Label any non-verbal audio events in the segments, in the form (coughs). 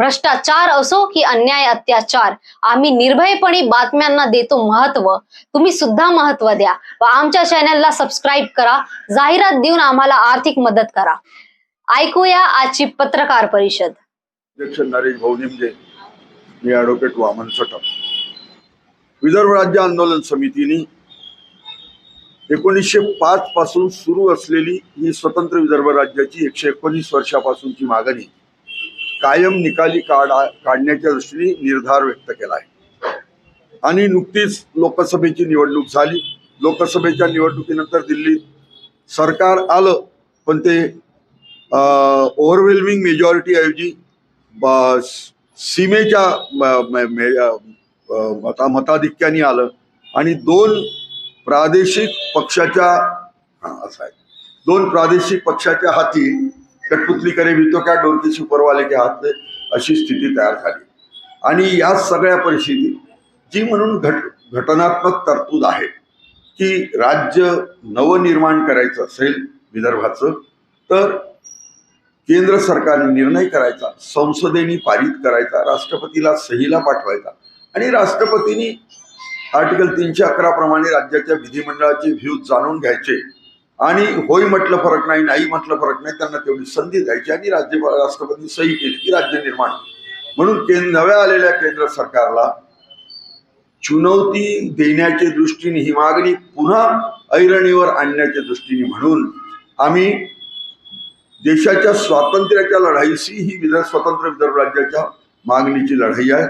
भ्रष्टाचार असो की अन्याय अत्याचार आम्ही निर्भयपणे बातम्यांना देतो महत्त्व. तुम्ही सुद्धा महत्त्व द्या व आमच्या चॅनलला सबस्क्राईब करा. जाहिरात देऊन आम्हाला आर्थिक मदत करा. ऐकूया आजची पत्रकार परिषद. नरेश भाऊ निमजे मी ॲडव्होकेट वामन सटप विदर्भ राज्य आंदोलन समितीने एकोणीसशे पाच पासून सुरू असलेली ही स्वतंत्र विदर्भ राज्याची एकशे एकोणीस वर्षापासूनची मागणी. कायम निकाली काढा काढण्याच्या दृष्टीने निर्धार व्यक्त केला आहे. आणि नुकतीच लोकसभेची निवडणूक झाली. लोकसभेच्या निवडणुकीनंतर दिल्लीत सरकार आलं पण ते ओव्हरवेल्मिंग मेजॉरिटी ऐवजी ब- सीमेच्या मे- मता मताधिक्याने आलं. आणि दोन प्रादेशिक पक्षाच्या असं आहे. दोन प्रादेशिक पक्षाच्या हाती कठपुतली करे भी तो क्या डोर किसी के हात अशी स्थिती तयार झाली. आणि या सगळ्या परिस्थितीत जी म्हणून घट घटनात्मक तरतूद आहे की राज्य नवनिर्माण करायचं असेल विदर्भाचं तर केंद्र सरकारने निर्णय करायचा संसदेने पारित करायचा राष्ट्रपतीला सहीला पाठवायचा. आणि राष्ट्रपतींनी आर्टिकल तीनशे अकरा प्रमाणे राज्याच्या विधिमंडळाचे व्ह्यूज जाणून घ्यायचे आणि होय म्हटलं फरक नाही नाही म्हटलं फरक नाही त्यांना तेवढी संधी द्यायची आणि राज्य राष्ट्रपतींनी सही केली की राज्य निर्माण म्हणून केंद्र नव्या आलेल्या केंद्र सरकारला चुनौती देण्याच्या दृष्टीने ही मागणी पुन्हा ऐरणीवर आणण्याच्या दृष्टीने म्हणून आम्ही देशाच्या स्वातंत्र्याच्या लढाईशी ही विदर्भ स्वतंत्र विदर्भ राज्याच्या मागणीची लढाई आहे.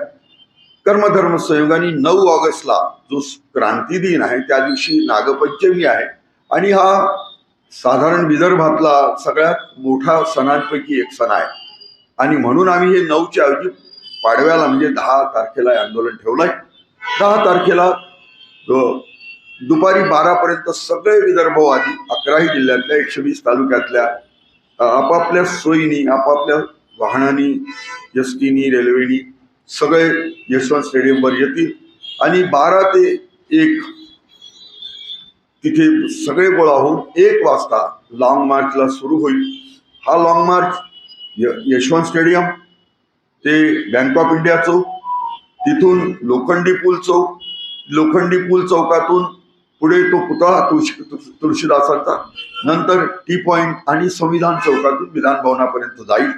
कर्मधर्म संयोगाने नऊ ऑगस्टला जो क्रांती दिन आहे त्या दिवशी नागपंचमी आहे आणि हा साधारण विदर्भातला सगळ्यात मोठा सणांपैकी एक सण आहे. आणि म्हणून आम्ही हे नऊच्या ऐवजी पाडव्याला म्हणजे दहा तारखेला हे आंदोलन आहे दहा तारखेला दुपारी बारापर्यंत सगळे विदर्भवादी अकराही जिल्ह्यातल्या एकशे वीस तालुक्यातल्या आपापल्या सोयीनी आपापल्या वाहनांनी एसटीनी रेल्वेनी सगळे यशवंत स्टेडियमवर येतील. आणि बारा ते एक तिथे सगळे गोळा होऊन एक वाजता लॉंग मार्चला सुरू होईल. हा लॉंग मार्च य- यशवंत स्टेडियम ते बँक ऑफ इंडिया चौक तिथून लोखंडी पूल चौक लोखंडी पूल चौकातून पुढे तो पुतळा तुळशी तुळ- तुळशीदासांचा नंतर टी पॉइंट आणि संविधान चौकातून विधान भवनापर्यंत जाईल.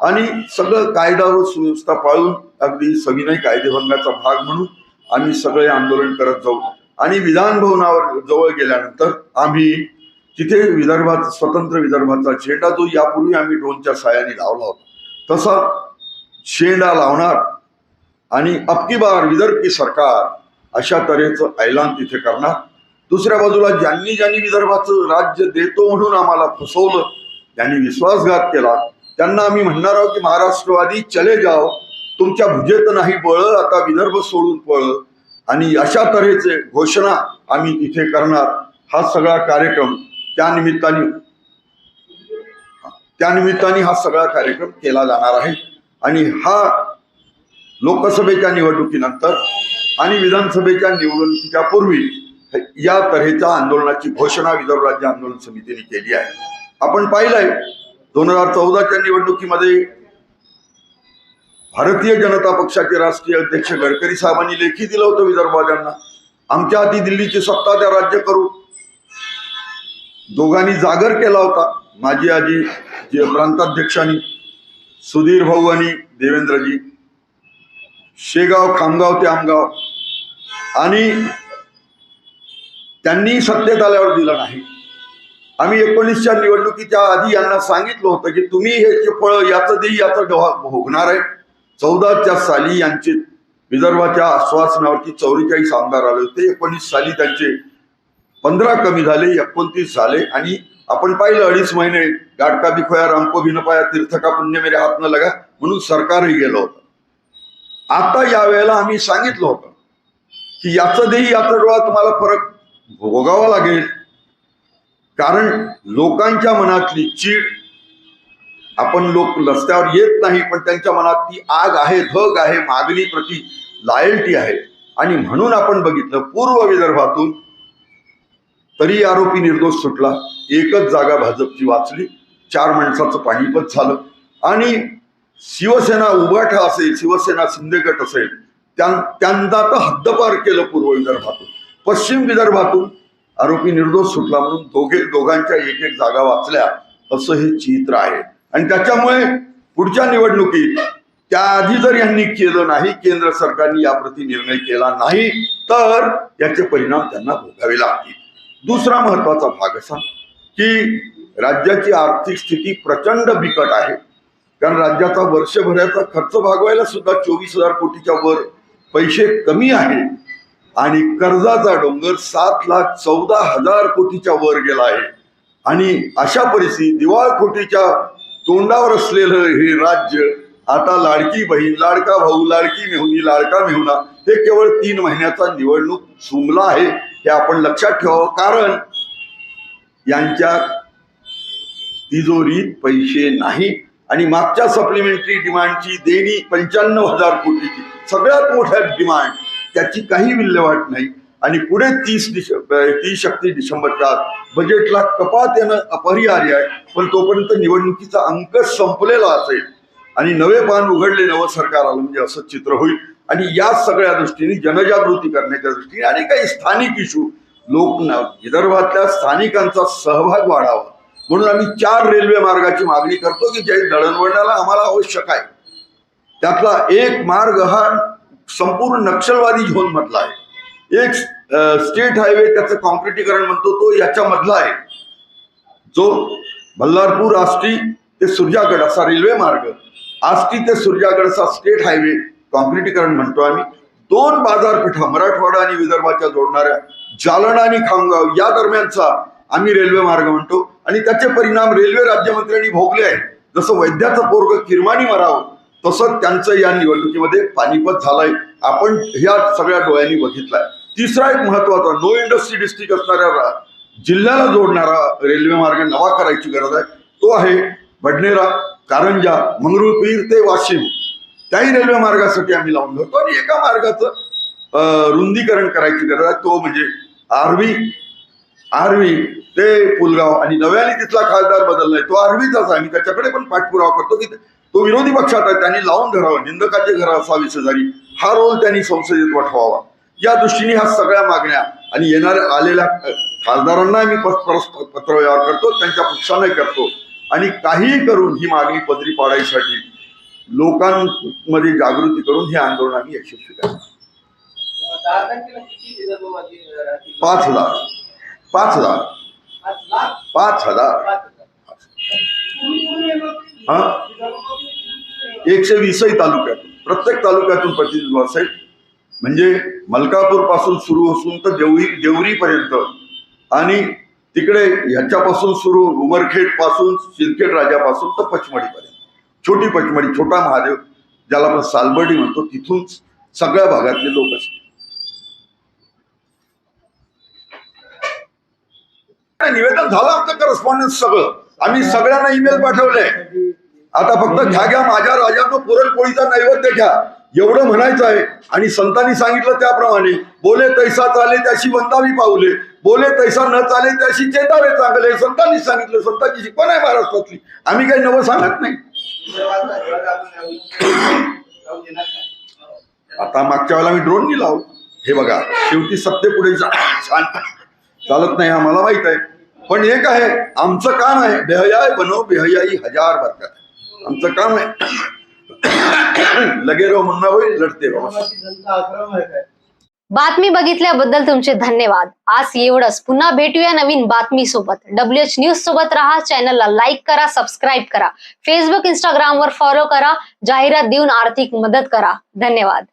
आणि सगळं कायदा व सुव्यवस्था पाळून अगदी सविनय कायदेभंगाचा भाग म्हणून आम्ही सगळे आंदोलन करत जाऊ. आणि विधान भवनावर जवळ गेल्यानंतर आम्ही तिथे विदर्भात स्वतंत्र विदर्भाचा झेंडा जो यापूर्वी आम्ही ड्रोनच्या साह्याने लावला होता. तसा शेंडा लावणार आणि अबकी बार विदर्भ की सरकार अशा तऱ्हेचं ऐलान तिथे करणार. दुसऱ्या बाजूला ज्यांनी ज्यांनी विदर्भाचं राज्य देतो म्हणून आम्हाला फसवलं त्यांनी विश्वासघात केला त्यांना आम्ही म्हणणार आहोत की महाराष्ट्रवादी चले जाओ. तुमच्या भुजेत नाही बळ आता विदर्भ सोडून पळ आणि अशा तऱ्हेचे घोषणा आम्ही इथे करणार. हा सगळा कार्यक्रम त्यानिमित्ताने त्यानिमित्ताने हा सगळा कार्यक्रम केला जाणार आहे. आणि हा लोकसभेच्या निवडणुकीनंतर आणि विधानसभेच्या निवडणुकीच्या पूर्वी या तऱ्हेच्या आंदोलनाची घोषणा विदर्भ राज्य आंदोलन समितीने केली आहे. आपण पाहिलंय दोन हजार चौदाच्या निवडणुकीमध्ये भारतीय जनता पक्षाचे राष्ट्रीय अध्यक्ष गडकरी साहेबांनी लेखी दिलं होतं विदर्भवाद्यांना आमच्या आधी दिल्लीची सत्ता त्या राज्य करू. दोघांनी जागर केला होता माझी आजी जे प्रांताध्यक्षांनी सुधीर भाऊ आणि देवेंद्रजी शेगाव खामगाव ते आमगाव आणि त्यांनी सत्तेत आल्यावर दिलं नाही. आम्ही एकोणीसच्या निवडणुकीच्या आधी यांना सांगितलं होतं की तुम्ही हे फळ याचं देही याचं डोहा भोगणार आहे. चौदाच्या साली यांचे विदर्भाच्या आश्वासनावरती चौवेचाळीस आमदार आले होते. एकोणीस साली त्यांचे पंधरा कमी झाले एकोणतीस झाले. आणि आपण पाहिलं अडीच महिने गाडका बिखोया रामको भिनपाया तीर्थका पुण्य मेरे हात न लगा म्हणून सरकारही गेलं होतं. आता यावेळेला आम्ही सांगितलं होतं की याचं देही याचा डोळा तुम्हाला फरक भोगावा लागेल. कारण लोकांच्या मनातली चीड आपण लोक रस्त्यावर येत नाही पण त्यांच्या मनात ती आग आहे धग आहे मागणी प्रति लायल्टी आहे. आणि म्हणून आपण बघितलं पूर्व विदर्भातून तरी आरोपी निर्दोष सुटला. एकच जागा भाजपची वाचली. चार माणसाचं पाणीपत झालं. आणि शिवसेना उभाठा असेल शिवसेना शिंदेगट असेल त्यांना तर हद्दपार केलं पूर्व विदर्भातून. पश्चिम विदर्भातून आरोपी निर्दोष सुटला म्हणून दोघे दोघांच्या एक एक जागा वाचल्या. असं हे चित्र आहे. आणि त्याच्यामुळे पुढच्या निवडणुकीत त्याआधी जर यांनी केलं नाही केंद्र सरकारने याप्रती निर्णय केला नाही तर याचे परिणाम त्यांना भोगावे लागतील. दुसरा महत्त्वाचा भाग असा की राज्याची आर्थिक स्थिती प्रचंड बिकट आहे. कारण राज्याचा वर्षभराचा खर्च भागवायला सुद्धा चोवीस हजार कोटीच्या वर पैसे कमी आहे. आणि कर्जाचा डोंगर सात लाख चौदा हजार कोटीच्या वर गेला आहे. आणि अशा परिस्थितीत दिवाळखोटीच्या तोंडावर असलेलं हे राज्य आता लाडकी बहीण लाडका भाऊ लाडकी मेहुणी लाडका मेहुणा हे केवळ तीन महिन्याचा निवडणूक सुमला आहे हे आपण लक्षात ठेवावं. कारण यांच्या तिजोरीत पैसे नाही आणि मागच्या सप्लिमेंटरी डिमांडची देणी पंच्याण्णव हजार कोटीची. सगळ्यात मोठ्या डिमांड त्याची काही विल्हेवाट नाही. आणि पुढे तीस डिसेंबर तीस एकतीस डिसेंबरच्या बजेटला कपात येणं अपरिहार्य आहे. पण तोपर्यंत निवडणुकीचा अंक संपलेला असेल आणि नवे पान उघडले नवं सरकार आलं म्हणजे असं चित्र होईल. आणि या सगळ्या दृष्टीने जनजागृती करण्याच्या दृष्टीने आणि काही स्थानिक इशू लोक विदर्भातल्या स्थानिकांचा सहभाग वाढावा. म्हणून आम्ही चार रेल्वे मार्गाची मागणी करतो की जे दळणवळणाला आम्हाला आवश्यक आहे. त्यातला एक मार्ग हा संपूर्ण नक्षलवादी झोन मधला आहे. एक स्टेट हायवे त्याचं कॉन्क्रिटीकरण म्हणतो तो याच्यामधला आहे. जो बल्लारपूर आष्टी ते सुरजागड असा रेल्वे मार्ग आष्टी ते सुरजागडचा स्टेट हायवे कॉन्क्रिटीकरण म्हणतो आम्ही. दोन बाजारपेठा मराठवाडा आणि विदर्भाच्या जोडणाऱ्या जालना आणि खामगाव या दरम्यानचा आम्ही रेल्वे मार्ग म्हणतो. आणि त्याचे परिणाम रेल्वे राज्यमंत्र्यांनी भोगले आहेत. जसं वैद्याचं पोरग किरमानी मरावं तसं त्यांचं या निवडणुकीमध्ये पानिपत झालंय. आपण ह्या सगळ्या डोळ्यांनी बघितलाय. तिसरा एक महत्त्वाचा नो इंडस्ट्री डिस्ट्रिक्ट असणाऱ्या जिल्ह्याला जोडणारा रेल्वे मार्ग नवा करायची गरज आहे. तो आहे बडनेरा कारंजा मंगरुळपीर ते वाशिम. त्याही रेल्वे मार्गासाठी आम्ही लावून धरतो आणि एका मार्गाचं रुंदीकरण करायची गरज आहे. तो म्हणजे आर्वी. आर्वी ते पुलगाव आणि नव्याने तिथला खासदार बदललाय. तो आर्वीचाच आहे. आम्ही त्याच्याकडे पण पाठपुरावा करतो की तो विरोधी पक्षात आहे. त्यांनी लावून धरावा. निंदकाचे घर असावी शेजारी. हा रोल त्यांनी संसदेत वठवावा. या दृष्टीने ह्या सगळ्या मागण्या आणि येणाऱ्या आलेल्या खासदारांना मी पत्रव्यवहार करतो त्यांच्या पक्षाने करतो. आणि काहीही करून ही मागणी पदरी पाडायसाठी लोकांमध्ये जागृती करून हे आंदोलन आम्ही यशस्वी करतो पाच हजार. पाच हजार. पाच हजार. हा? एकशे वीसही तालुक्यातून प्रत्येक तालुक्यातून प्रतिनिधी असेल म्हणजे मलकापूरपासून सुरू असून तर देवरी देवरीपर्यंत. आणि तिकडे ह्याच्यापासून सुरू उमरखेडपासून सिरखेड राजापासून तर पचमडीपर्यंत छोटी पचमडी छोटा महादेव ज्याला आपण सालबर्डी म्हणतो तिथून सगळ्या भागातले लोक असतील निवेदन झालं आमचं करस्पॉन्डन्स सगळं? आम्ही सगळ्यांना ईमेल पाठवलंय. आता फक्त घ्या घ्या माझ्या राजांनो पुरणपोळीचा नैवेद्य घ्या. एवढं म्हणायचं आहे. आणि संतांनी सांगितलं त्याप्रमाणे बोले तैसा चाले त्याशी वंदावी पावले बोले तैसा न चाले त्याशी चेतावे चांगले. संतांनी सांगितलं संतांची शिकवण आहे महाराष्ट्रातली. आम्ही काही नवं सांगत नाही. आता मागच्या वेळेला मी ड्रोन लावू हे बघा शेवटी सत्तेपुढे जा- छान. चालत नाही हा मला माहीत आहे. पण एक आहे आमचं काम आहे बेहयाय बनो बेहयाई हजार बरकत आमचं काम आहे. (coughs) लगे रहो मुन्ना होईल लढते रहो। बातमी बघितल्याबद्दल तुमचे धन्यवाद. आज एवढंच. पुन्हा भेटूया नवीन बातमी सोबत. डब्ल्यू एच न्यूज सोबत राहा चॅनलला लाईक करा सबस्क्राईब करा. फेसबुक इंस्टाग्राम वर फॉलो करा. जाहिरात देऊन आर्थिक मदत करा. धन्यवाद.